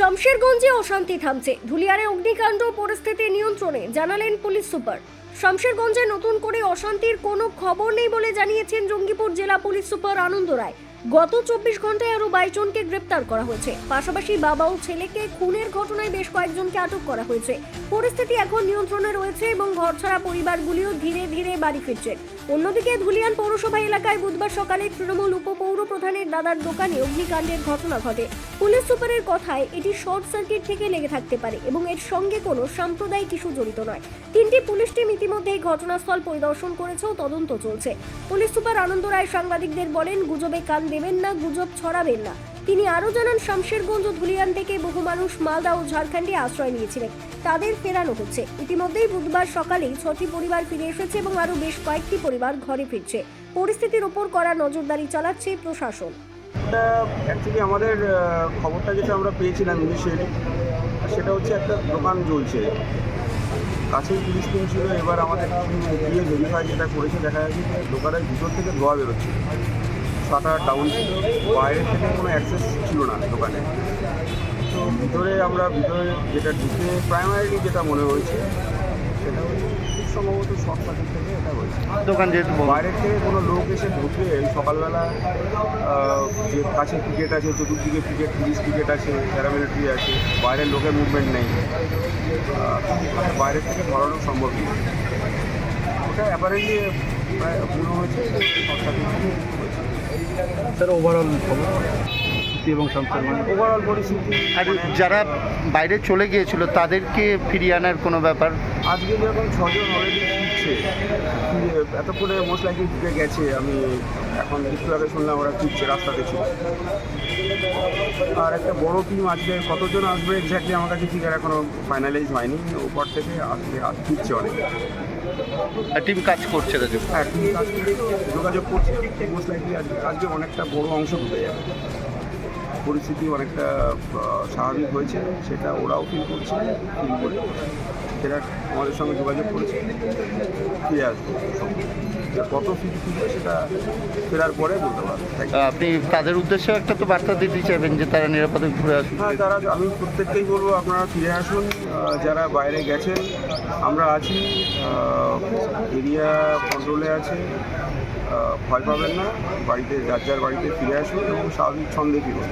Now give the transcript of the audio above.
শমশেরগঞ্জে অশান্তি থামছে। ধুলিয়ারে অগ্নিকাণ্ড পরিস্থিতি নিয়ন্ত্রণে, জানালেন পুলিশ সুপার। শমশেরগঞ্জে নতুন করে অশান্তির কোনো খবর নেই বলে জানিয়েছেন জঙ্গিপুর জেলা পুলিশ সুপার আনন্দ রায়। গত চব্বিশ ঘন্টায় আরও বাইশ জনকে গ্রেপ্তার করা হয়েছে। পাশাপাশি বাবা ও ছেলেকে খুনের ঘটনায় বেশ কয়েকজনকে আটক করা হয়েছে। পরিস্থিতি এখন নিয়ন্ত্রণে রয়েছে এবং ঘরছাড়া পরিবারগুলিও ধীরে ধীরে বাড়ি ফিরছে। অন্যদিকে ধুলিয়ান পৌরসভা এলাকায় বুধবার সকালে তৃণমূল উপপৌর প্রধানের দাদার দোকানে অগ্নিকাণ্ডের ঘটনা ঘটে। পুলিশ সুপারের কথায় এটি শর্ট সার্কিট থেকে লেগে থাকতে পারে এবং এর সঙ্গে কোনো সাম্প্রদায়িক ইস্যু জড়িত নয়। তিনটি পুলিশ টিম ইতিমধ্যেই ঘটনাস্থল পরিদর্শন করেছে ও তদন্ত চলছে। পুলিশ সুপার আনন্দ রায় সাংবাদিকদের বলেন, গুজবে কান দেবেন না, গুজব ছড়াবেন না। তিনি আরও জানান, শামশেরগঞ্জ ও ধুলিয়ান থেকে বহু মানুষ মালদা ও ঝাড়খণ্ডে আশ্রয় নিয়েছিলেন। তাদের ফেরানো হচ্ছে। ইতিমধ্যেই বুধবার সকালেই ছটি পরিবার ফিরে এসেছে এবং আরও বেশ কয়েকটি পরিবার ঘরে ফিরছে। পরিস্থিতির ওপর কড়া নজরদারি চালাচ্ছে প্রশাসন। অ্যাকচুয়ালি আমাদের খবরটা যেটা আমরা পেয়েছিলাম ইনিশিয়ালি সেটা হচ্ছে একটা দোকান জ্বলছে। কাছেই পুলিশ ছিল, এবার আমাদের গিয়ে ভেরিফাই যেটা করেছে, দেখা যাচ্ছে দোকানের ভিতর থেকে ধোয়া বেরোচ্ছে। শাটার ডাউন ছিল। বাইরে থেকে কোনো অ্যাক্সেস ছিল না দোকানে। তো ভিতরে আমরা ভিতরে যেটা ঢুকে প্রাইমারিলি যেটা মনে হয়েছে সেটা হচ্ছে খুব সম্ভবত শর্ট সার্কিট থেকে এটা হয়েছে। দোকান যেহেতু বাইরের থেকে কোনো লোক এসে ঢুকে সকালবেলা যে কাছে ক্রিকেট আছে চতুর্দিকে ক্রিকেট পুলিশ ক্রিকেট আছে প্যারামিলিটারি আছে বাইরের লোকের মুভমেন্ট নেই। বাইরের থেকে ধরানো সম্ভব নেই ওটা অ্যাপারেন্টলি প্রায় short হয়েছে। স্যার ওভারঅল খবর স্থিতি এবং ওভারঅল পরিস্থিতি আর মানে যারা বাইরে চলে গিয়েছিল তাদেরকে ফিরিয়ে আনার কোনো ব্যাপার? আজকে যেরকম ছজন অলরেডি ফিরছে ফিরে এতক্ষণে মোস্ট লাইকলি ফিরে গেছে আমি এখন একটু আগে শুনলাম ওরা ফিরছে রাস্তাতে ছিল। আর একটা বড় টিম আজকে কতজন আসবে এক্স্যাক্টলি আমার কাছে ফিগার এখনও ফাইনালাইজ হয়নি উপর থেকে আসবে আজ ফিরছে অনেক। টিম কাজ করছে রাজু হ্যাঁ টিম কাজ যোগাযোগ করছে মোস্ট লাইকলি আজকে আজকে অনেকটা বড় অংশ ঢুকে যাবে। পরিস্থিতি অনেকটা স্বাভাবিক হয়েছে সেটা ওরাও ফিল করছে ফিল করে সেটা আমাদের সঙ্গে যোগাযোগ করেছে ফিরে আসবে কত ফিল ফিরবে সেটা ফেরার পরে বলতে পারব। আপনি তাদের উদ্দেশ্যে একটা তো বার্তা দিতে চাইবেন যে তারা নিরাপদে ঘুরে আসুন হ্যাঁ তারা আমি প্রত্যেককেই বলব আপনারা ফিরে আসুন যারা বাইরে গেছেন আমরা আছি এরিয়া কন্ট্রোলে আছে ভয় পাবেন না বাড়িতে যার যার বাড়িতে ফিরে আসুন এবং স্বাভাবিক ছন্দে ফিরুন।